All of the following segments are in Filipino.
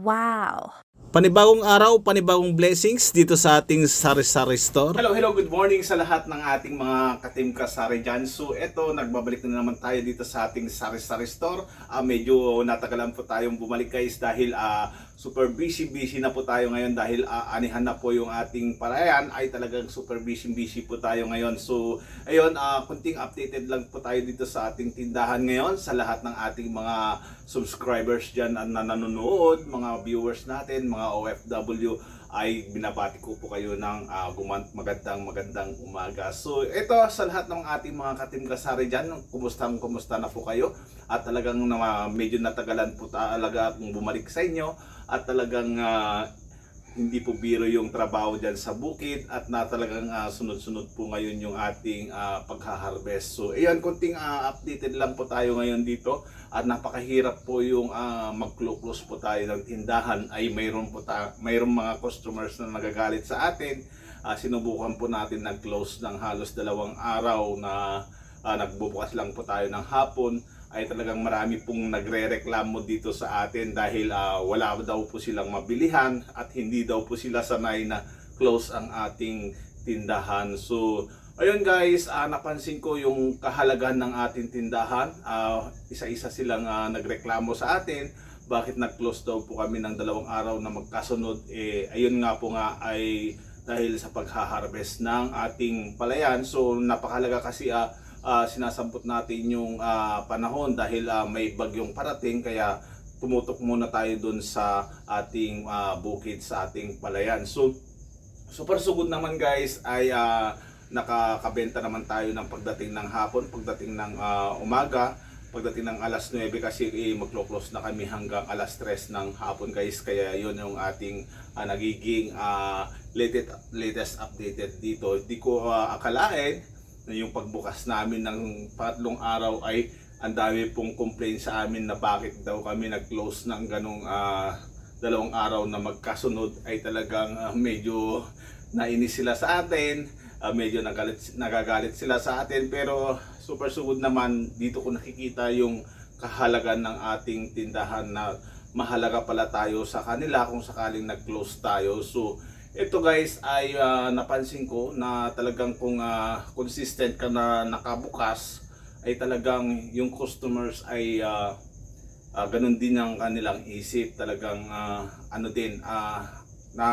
Wow! Panibagong araw, panibagong blessings dito sa ating sari-sari store. Hello, hello, good morning sa lahat ng ating mga katim kasari dyan. So, eto, nagbabalik na naman tayo dito sa ating sari-sari store. Ah, medyo natagalan po tayong bumalik guys dahil ah, super busy-busy na po tayo ngayon dahil ah, anihan na po yung ating parayan ay talagang super busy-busy po tayo ngayon. So, ayun, ah, kunting updated lang po tayo dito sa ating tindahan ngayon sa lahat ng ating mga subscribers dyan na nanonood, mga viewers natin, mga OFW ay binabati ko po kayo ng guman- magandang magandang umaga. So ito sa lahat ng ating mga katim kasari dyan, kumusta kumusta na po kayo? At talagang na, medyo natagalan po talaga akong bumalik sa inyo at talagang ah, hindi po biro yung trabaho dyan sa bukid at na talagang ah, sunod-sunod po ngayon yung ating ah, pagha-harvest. So ayan, kunting ah, updated lang po tayo ngayon dito at napakahirap po yung uh, mag-close po tayo ng tindahan ay mayroon po ta mayroong mga customers na nagagalit sa atin. Ah, sinubukan po natin nag-close ng halos dalawang araw na ah, nagbubukas lang po tayo ng hapon ay talagang marami pong nagre-reklamo dito sa atin dahil ah, wala daw po silang mabilihan at hindi daw po sila sanay na close ang ating tindahan. So, ayun guys, ah, napansin ko yung kahalagahan ng ating tindahan. Ah, isa-isa silang ah, nagreklamo sa atin. Bakit nag-close daw po kami ng dalawang araw na magkasunod? Eh, ayun nga po nga ay dahil sa pagha-harvest ng ating palayan. So, napakalaga kasi ah, ah, sinasampot natin yung ah, panahon dahil ah, may bagyong parating kaya tumutok muna tayo dun sa ating ah, bukid sa ating palayan. So super sugod naman guys ay ah, nakakabenta naman tayo ng pagdating ng hapon, pagdating ng ah, umaga, pagdating ng alas 9 kasi eh, maglo-close na kami hanggang alas 3 ng hapon guys kaya yun yung ating ah, nagiging ah, latest, latest updated dito. Hindi ko ah, akalain na yung pagbukas namin ng patlong araw ay ang dami pong complaint sa amin na bakit daw kami nag-close ng ganong ah, dalawang araw na magkasunod ay talagang ah, medyo nainis sila sa atin, ah, medyo nagalit, nagagalit sila sa atin pero super sugod naman dito ko nakikita yung kahalagan ng ating tindahan na mahalaga pala tayo sa kanila kung sakaling nag-close tayo. So ito guys ay ah, napansin ko na talagang kung ah, consistent ka na nakabukas ay talagang yung customers ay ah, ah, ganun din ang kanilang isip. Talagang ah, ano din ah, na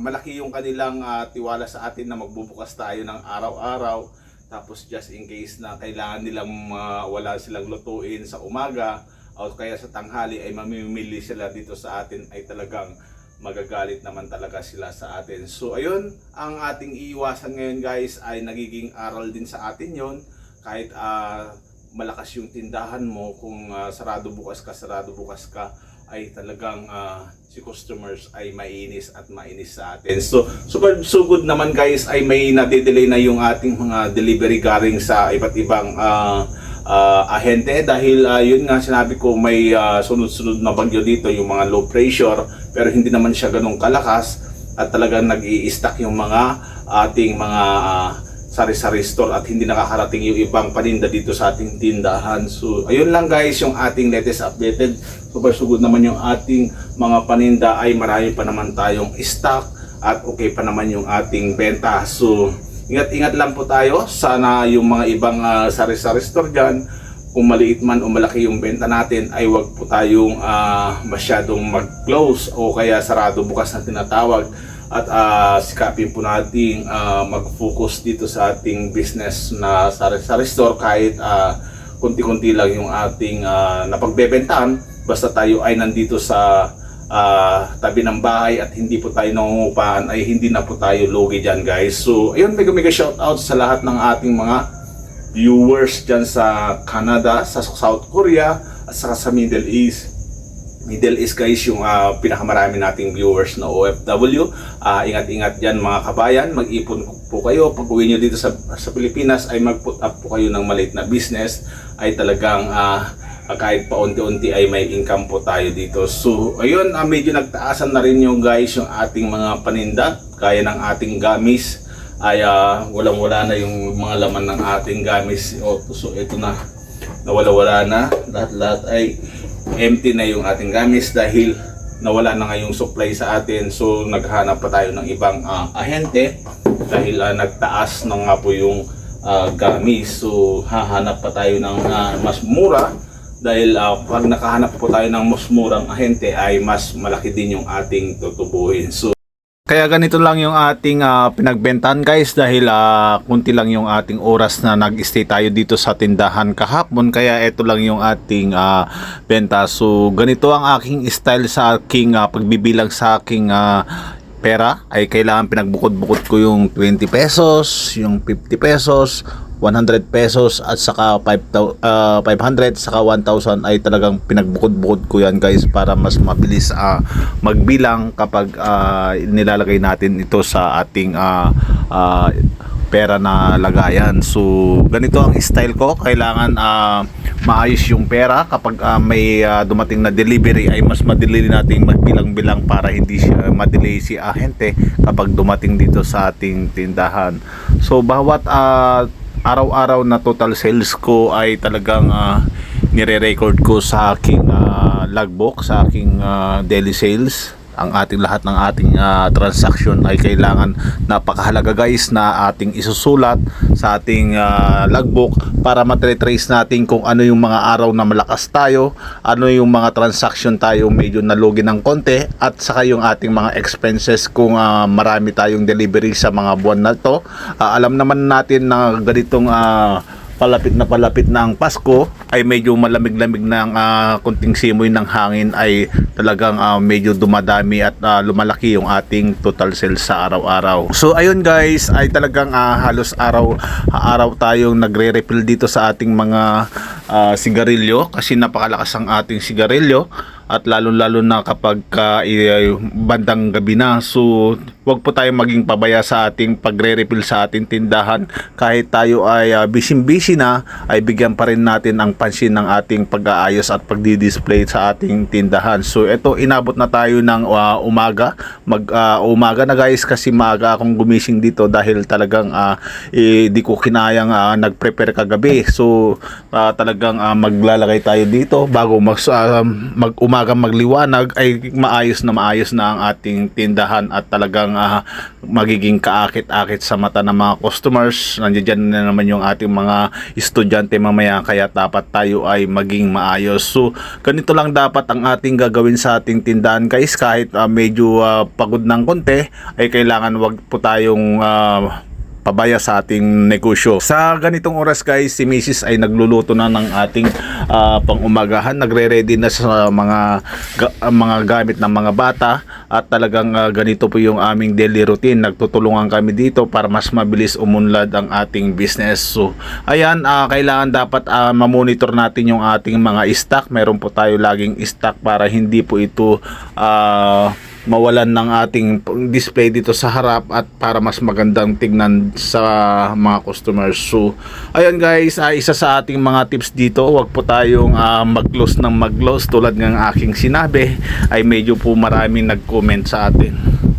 malaki yung kanilang ah, tiwala sa atin na magbubukas tayo ng araw-araw. Tapos just in case na kailangan nilang ah, wala silang lutuin sa umaga o kaya sa tanghali ay mamimili sila dito sa atin ay talagang magagalit naman talaga sila sa atin. So ayun, ang ating iiwasan ngayon guys ay nagiging aral din sa atin yon kahit ah, malakas yung tindahan mo kung ah, sarado bukas ka, sarado bukas ka ay talagang ah, si customers ay mainis at mainis sa atin. So, super so good naman guys ay may nade-delay na yung ating mga delivery galing sa iba't ibang ah, ah, ahente dahil ah, yun nga sinabi ko may ah, sunod-sunod na bagyo dito yung mga low pressure pero hindi naman siya ganun kalakas at talagang nag-i-stack yung mga ating mga ah, sari-sari store at hindi nakakarating yung ibang paninda dito sa ating tindahan. So, ayun lang guys yung ating latest updated. Super sugod naman yung ating mga paninda ay marami pa naman tayong stock at okay pa naman yung ating benta. So, ingat-ingat lang po tayo. Sana yung mga ibang ah, sari-sari store dyan, kung maliit man o malaki yung benta natin ay wag po tayong ah, masyadong mag-close o kaya sarado bukas na tinatawag at ah, sikapin po nating ah, mag-focus dito sa ating business na sari-sari store kahit ah, kunti-kunti lang yung ating ah, napagbebentahan basta tayo ay nandito sa ah, tabi ng bahay at hindi po tayo nangungupahan ay hindi na po tayo logi dyan guys so ayun mega mega shout out sa lahat ng ating mga viewers dyan sa Canada, sa South Korea, at saka sa Middle East. Middle East guys yung ah, pinakamarami nating viewers na OFW. Ah, ingat-ingat dyan mga kabayan, mag-ipon po kayo. Pag uwi nyo dito sa, sa Pilipinas ay mag-put up po kayo ng maliit na business ay talagang ah, kahit pa unti-unti ay may income po tayo dito. So, ayun, ah, medyo nagtaasan na rin yung guys yung ating mga paninda, kaya ng ating gamis ay ah, walang-wala na yung mga laman ng ating gamis. So ito na, nawala-wala na. Lahat-lahat ay empty na yung ating gamis dahil nawala na nga yung supply sa atin. So naghanap pa tayo ng ibang ah, ahente dahil ah, nagtaas na nga po yung ah, gamis. So hahanap pa tayo ng ah, mas mura dahil ah, pag nakahanap po tayo ng mas murang ahente ay mas malaki din yung ating tutubuhin. So Kaya ganito lang yung ating ah, pinagbentahan guys dahil ah, kunti lang yung ating oras na nag-stay tayo dito sa tindahan kahapon kaya ito lang yung ating ah, benta. So ganito ang aking style sa aking ah, pagbibilang sa aking ah, pera ay kailangan pinagbukod-bukod ko yung 20 pesos, yung 50 pesos, 100 pesos at saka 5,000 ah, 500 saka 1,000 ay talagang pinagbukod-bukod ko yan guys para mas mabilis ah, magbilang kapag ah, nilalagay natin ito sa ating ah, ah, pera na lagayan. So, ganito ang style ko. Kailangan ah, maayos yung pera. Kapag ah, may ah, dumating na delivery ay mas madali nating magbilang-bilang para hindi siya madelay si ahente kapag dumating dito sa ating tindahan. So, bawat ah, araw-araw na total sales ko ay talagang ah, nire-record ko sa aking ah, logbook, sa aking ah, daily sales ang ating lahat ng ating ah, transaction ay kailangan napakahalaga guys na ating isusulat sa ating ah, logbook para matrace natin kung ano yung mga araw na malakas tayo, ano yung mga transaction tayo medyo nalugi ng konti at saka yung ating mga expenses kung ah, marami tayong delivery sa mga buwan na to. Ah, alam naman natin na ganitong ah, palapit na palapit na ang Pasko ay medyo malamig-lamig na ang ah, kunting simoy ng hangin ay talagang ah, medyo dumadami at ah, lumalaki yung ating total sales sa araw-araw. So ayun guys ay talagang ah, halos araw araw tayong nagre-refill dito sa ating mga ah, sigarilyo kasi napakalakas ang ating sigarilyo at lalo-lalo na kapag ka, eh, bandang gabi na. So, wag po tayong maging pabaya sa ating pagre-refill sa ating tindahan. Kahit tayo ay uh, busy-busy na, ay bigyan pa rin natin ang pansin ng ating pag-aayos at pagdi-display sa ating tindahan. So, ito inabot na tayo ng ah, umaga. Mag ah, umaga na guys kasi maaga akong gumising dito dahil talagang ah, eh, di ko kinayang ah, nag-prepare kagabi. So, ah, talagang ah, maglalagay tayo dito bago mag, ah, mag umaga magliwanag ay maayos na maayos na ang ating tindahan at talagang ah, magiging kaakit-akit sa mata ng mga customers. Nandiyan na naman yung ating mga estudyante mamaya kaya dapat tayo ay maging maayos. So, ganito lang dapat ang ating gagawin sa ating tindahan guys kahit ah, medyo ah, pagod ng konti ay kailangan wag po tayong ah, pabaya sa ating negosyo. Sa ganitong oras guys, si Mrs. ay nagluluto na ng ating ah, pang-umagahan. Nagre-ready na sa mga ga- mga gamit ng mga bata at talagang ah, ganito po yung aming daily routine. Nagtutulungan kami dito para mas mabilis umunlad ang ating business. So, ayan, ah, kailangan dapat ah, mamonitor natin yung ating mga stock. Meron po tayo laging stock para hindi po ito ah, mawalan ng ating display dito sa harap at para mas magandang tignan sa mga customers. So, ayun guys, ah, isa sa ating mga tips dito, wag po tayong ah, mag-close ng mag-close tulad ng aking sinabi ay medyo po maraming nag-comment sa atin.